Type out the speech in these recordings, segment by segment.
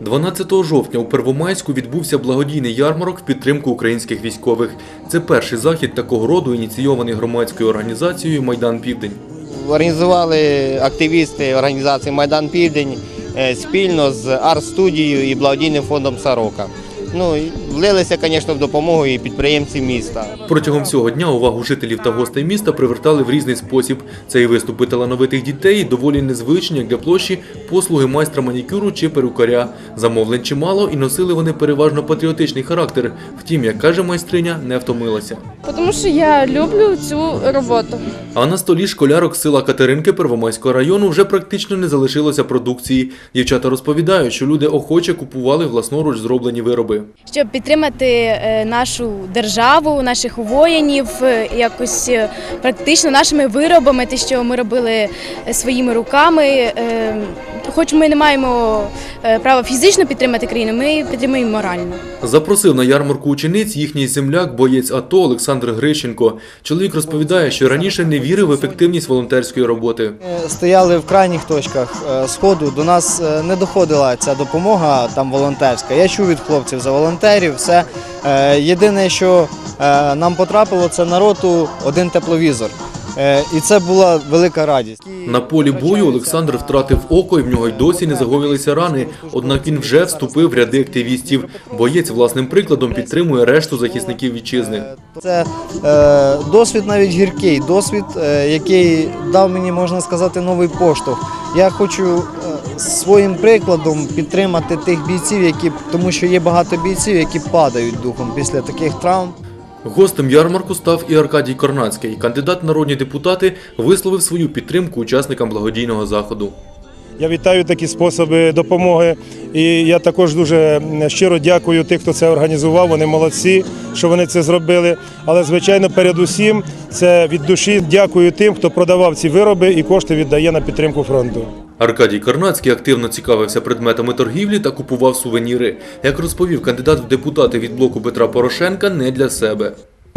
12 жовтня у Первомайську відбувся благодійний ярмарок в підтримку українських військових. Це перший захід такого роду, ініційований громадською організацією Майдан Південь. Організували активісти організації Майдан Південь е, спільно з арт-студією і благодійним фондом Сорока. Ну, влилися, звісно, в допомогу і підприємці міста. Протягом всього дня увагу жителів та гостей міста привертали в різний спосіб. Це і виступи талановитих дітей, доволі незвичні як для площі, послуги майстра манікюру чи перукаря. Замовлень чимало і носили вони переважно патріотичний характер. Втім, як каже майстриня, не втомилася. Тому що я люблю цю роботу. А на столі школярок села Катеринки Первомайського району вже практично не залишилося продукції. Дівчата розповідають, що люди охоче купували власноруч зроблені вироби. щоб підтримати е, нашу державу, наших воїнів, е, якось е, практично нашими виробами, те, що ми робили своїми руками. Хоч ми не маємо е, права фізично підтримати країну, ми підтримуємо морально. Запросив на ярмарку учениць їхній земляк, боєць АТО Олександр Грищенко. Чоловік розповідає, що раніше не вірив в ефективність волонтерської роботи. Ми стояли в крайніх точках е, сходу. До нас е, не доходила ця допомога там волонтерська. Я чув від хлопців за волонтерів. Все єдине, що нам потрапило, це на роту один тепловізор. Е, І це була велика радість. На полі бою Олександр втратив око і в нього й досі не загоїлися рани. Однак він вже вступив в ряди активістів. Боєць власним прикладом підтримує решту захисників вітчизни. Це е, досвід навіть гіркий, досвід, е, який дав мені, можна сказати, новий поштовх. Я хочу е, своїм прикладом підтримати тих бійців, які тому що є багато бійців, які падають духом після таких травм. Гостем ярмарку став і Аркадій Корнацький. Кандидат народні депутати висловив свою підтримку учасникам благодійного заходу. Я вітаю такі способи допомоги. І я також дуже щиро дякую тих, хто це організував. Вони молодці, що вони це зробили. Але, звичайно, передусім це від душі дякую тим, хто продавав ці вироби і кошти віддає на підтримку фронту. Аркадій Карнацький активно цікавився предметами торгівлі та купував сувеніри. Як розповів кандидат в депутати від блоку Петра Порошенка, не для себе.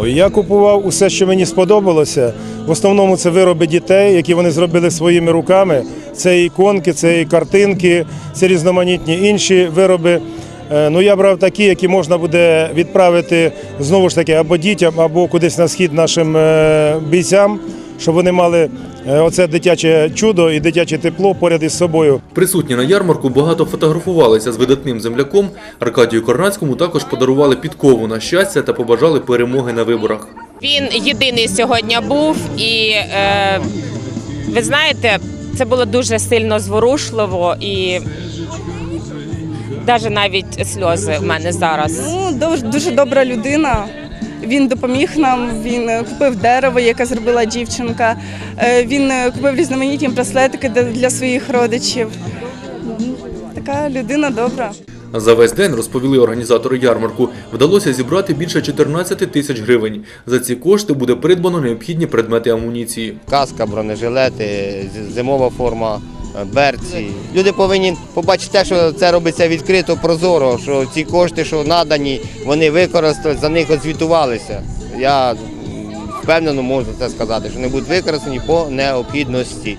Я купував усе, що мені сподобалося. В основному це вироби дітей, які вони зробили своїми руками. Це іконки, це і картинки, це різноманітні інші вироби. Е, Ну, я брав такі, які можна буде відправити знову ж таки або дітям, або кудись на схід нашим е, бійцям, щоб вони мали е, оце дитяче чудо і дитяче тепло поряд із собою. Присутні на ярмарку багато фотографувалися з видатним земляком. Аркадію Корнацькому також подарували підкову на щастя та побажали перемоги на виборах. Він єдиний сьогодні був, і е, ви знаєте, це було дуже сильно зворушливо і навіть навіть сльози в мене зараз. Ну, дуже, дуже добра людина. Він допоміг нам. Він е, купив дерево, яке зробила дівчинка. Е, Він е, купив різноманітні браслетики для- для своїх родичів. Така людина добра. За весь день, розповіли організатори ярмарку, вдалося зібрати більше 14 тисяч гривень. За ці кошти буде придбано необхідні предмети амуніції. Каска, бронежилети, зимова форма, берці. Люди повинні побачити те, що це робиться відкрито, прозоро, що ці кошти, що надані, вони використали, за них озвітувалися. Я впевнено можу це сказати, що вони будуть використані по необхідності.